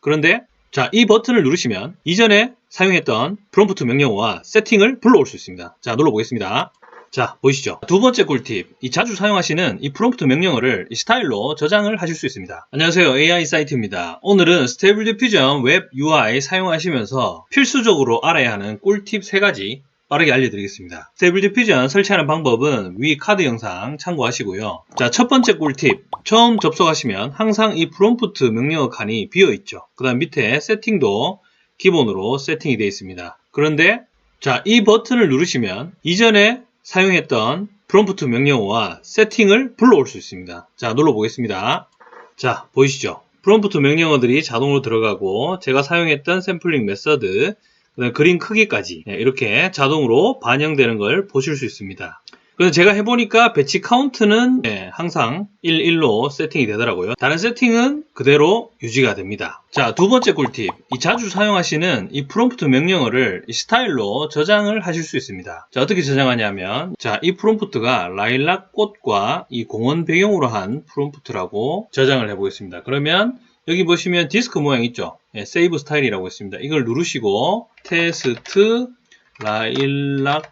그런데 자, 이 버튼을 누르시면 이전에 사용했던 프롬프트 명령어와 세팅을 불러올 수 있습니다. 자, 눌러보겠습니다. 자, 보이시죠? 두 번째 꿀팁. 이 자주 사용하시는 이 프롬프트 명령어를 이 스타일로 저장을 하실 수 있습니다. 안녕하세요. AI 사이트입니다. 오늘은 스테이블 디퓨전 웹 UI 사용하시면서 필수적으로 알아야 하는 꿀팁 3가지 빠르게 알려드리겠습니다. 스테이블 디퓨전 설치하는 방법은 위 카드 영상 참고하시고요. 자, 첫 번째 꿀팁. 처음 접속하시면 항상 이 프롬프트 명령어 칸이 비어 있죠. 그 다음 밑에 세팅도 기본으로 세팅이 되어 있습니다. 그런데 자, 이 버튼을 누르시면 이전에 사용했던 프롬프트 명령어와 세팅을 불러올 수 있습니다. 자, 눌러보겠습니다. 자, 보이시죠? 프롬프트 명령어들이 자동으로 들어가고 제가 사용했던 샘플링 메서드, 그림 크기까지 네, 이렇게 자동으로 반영되는 걸 보실 수 있습니다. 그래서 제가 해보니까 배치 카운트는 네, 항상 1, 1로 세팅이 되더라고요. 다른 세팅은 그대로 유지가 됩니다. 자, 두 번째 꿀팁. 이 자주 사용하시는 이 프롬프트 명령어를 이 스타일로 저장을 하실 수 있습니다. 자, 어떻게 저장하냐면, 자, 이 프롬프트가 라일락 꽃과 이 공원 배경으로 한 프롬프트라고 저장을 해보겠습니다. 그러면 여기 보시면 디스크 모양 있죠? 예, 세이브 스타일이라고 있습니다. 이걸 누르시고 테스트 라일락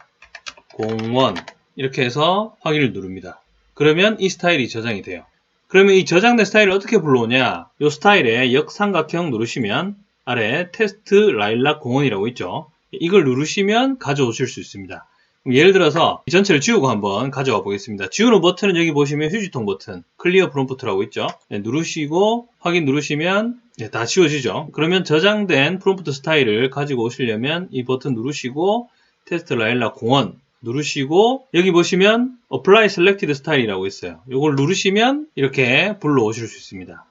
공원 이렇게 해서 확인을 누릅니다. 그러면 이 스타일이 저장이 돼요. 그러면 이 저장된 스타일을 어떻게 불러오냐? 이 스타일에 역삼각형 누르시면 아래 테스트 라일락 공원이라고 있죠. 이걸 누르시면 가져오실 수 있습니다. 예를 들어서 이 전체를 지우고 한번 가져와 보겠습니다. 지우는 버튼은 여기 보시면 휴지통 버튼, 클리어 프롬프트라고 있죠. 네, 누르시고 확인 누르시면 네, 다 지워지죠. 그러면 저장된 프롬프트 스타일을 가지고 오시려면 이 버튼 누르시고 테스트 라일락 공원 누르시고 여기 보시면 Apply Selected Style이라고 있어요. 이걸 누르시면 이렇게 불러오실 수 있습니다.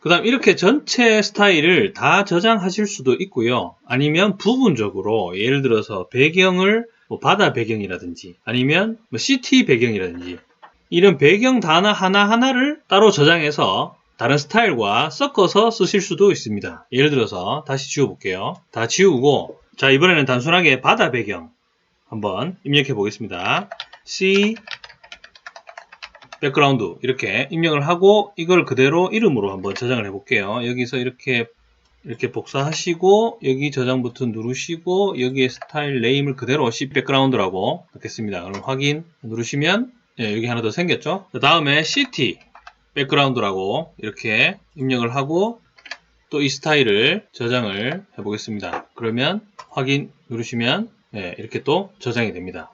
그 다음 이렇게 전체 스타일을 다 저장하실 수도 있고요. 아니면 부분적으로 예를 들어서 배경을 뭐 바다 배경이라든지 아니면 뭐 시티 배경이라든지 이런 배경 단어 하나하나를 따로 저장해서 다른 스타일과 섞어서 쓰실 수도 있습니다. 예를 들어서 다시 지워볼게요. 다 지우고 자 이번에는 단순하게 바다 배경 한번 입력해 보겠습니다. C 백그라운드 이렇게 입력을 하고 이걸 그대로 이름으로 한번 저장을 해 볼게요. 여기서 이렇게 이렇게 복사하시고 여기 저장 버튼 누르시고 여기에 스타일 네임을 그대로 C 백그라운드라고 넣겠습니다. 그럼 확인 누르시면 예, 여기 하나 더 생겼죠. 그 다음에 CT 백그라운드라고 이렇게 입력을 하고 또 이 스타일을 저장을 해 보겠습니다. 그러면 확인 누르시면 예, 이렇게 또 저장이 됩니다.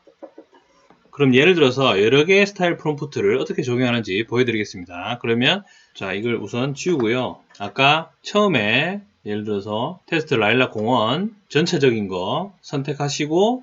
그럼 예를 들어서 여러 개의 스타일 프롬프트를 어떻게 적용하는지 보여드리겠습니다. 그러면 자 이걸 우선 지우고요. 아까 처음에 예를 들어서 테스트 라일락 공원 전체적인 거 선택하시고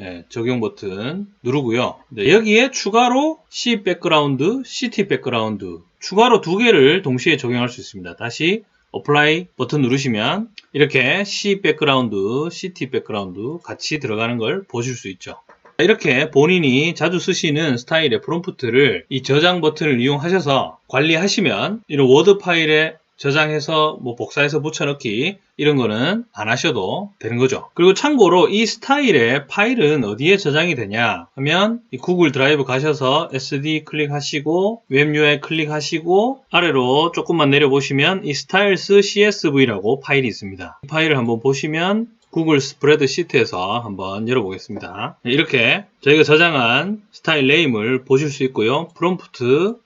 예, 적용 버튼 누르고요. 네, 여기에 추가로 C 백그라운드, CT 백그라운드 추가로 두 개를 동시에 적용할 수 있습니다. 다시 어플라이 버튼 누르시면 이렇게 C 백그라운드, CT 백그라운드 같이 들어가는 걸 보실 수 있죠. 이렇게 본인이 자주 쓰시는 스타일의 프롬프트를 이 저장 버튼을 이용하셔서 관리하시면 이런 워드 파일에 저장해서 뭐 복사해서 붙여넣기 이런 거는 안 하셔도 되는 거죠. 그리고 참고로 이 스타일의 파일은 어디에 저장이 되냐 하면 이 구글 드라이브 가셔서 SD 클릭하시고 웹 UI 클릭하시고 아래로 조금만 내려보시면 이 스타일스 CSV라고 파일이 있습니다. 이 파일을 한번 보시면 구글 스프레드 시트에서 한번 열어보겠습니다. 네, 이렇게 저희가 저장한 스타일 네임을 보실 수 있고요. 프롬프트,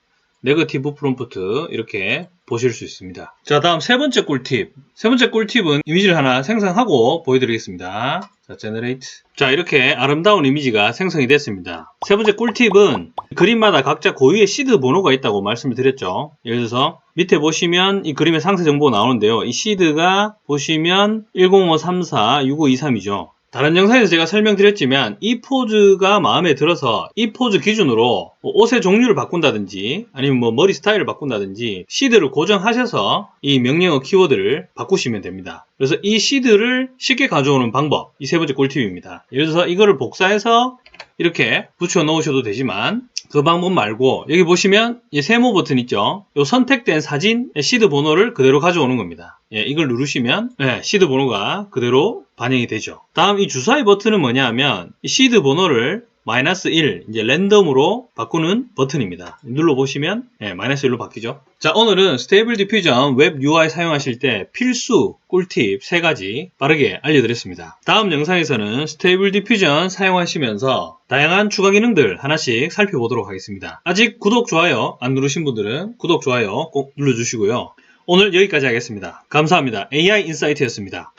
네거티브 프롬프트 이렇게 보실 수 있습니다. 자, 다음 세 번째 꿀팁. 세 번째 꿀팁은 이미지를 하나 생성하고 보여드리겠습니다. 자, 제너레이트. 자, 이렇게 아름다운 이미지가 생성이 됐습니다. 세 번째 꿀팁은 그림마다 각자 고유의 시드 번호가 있다고 말씀을 드렸죠. 예를 들어서 밑에 보시면 이 그림의 상세 정보가 나오는데요. 이 시드가 보시면 105346523이죠. 다른 영상에서 제가 설명드렸지만 이 포즈가 마음에 들어서 이 포즈 기준으로 뭐 옷의 종류를 바꾼다든지 아니면 뭐 머리 스타일을 바꾼다든지 시드를 고정하셔서 이 명령어 키워드를 바꾸시면 됩니다. 그래서 이 시드를 쉽게 가져오는 방법 이 세 번째 꿀팁입니다. 예를 들어서 이거를 복사해서 이렇게 붙여 넣으셔도 되지만 그 방법 말고 여기 보시면 이 세모 버튼 있죠. 이 선택된 사진 시드 번호를 그대로 가져오는 겁니다. 예, 이걸 누르시면 예, 시드 번호가 그대로 반영이 되죠. 다음 이 주사위 버튼은 뭐냐 하면 이 시드 번호를 마이너스 1 이제 랜덤으로 바꾸는 버튼입니다. 눌러보시면 예, 마이너스 1로 바뀌죠. 자 오늘은 스테이블 디퓨전 웹 UI 사용하실 때 필수 꿀팁 3가지 빠르게 알려드렸습니다. 다음 영상에서는 스테이블 디퓨전 사용하시면서 다양한 추가 기능들 하나씩 살펴보도록 하겠습니다. 아직 구독, 좋아요 안 누르신 분들은 구독, 좋아요 꼭 눌러주시고요. 오늘 여기까지 하겠습니다. 감사합니다. AI 인사이트였습니다.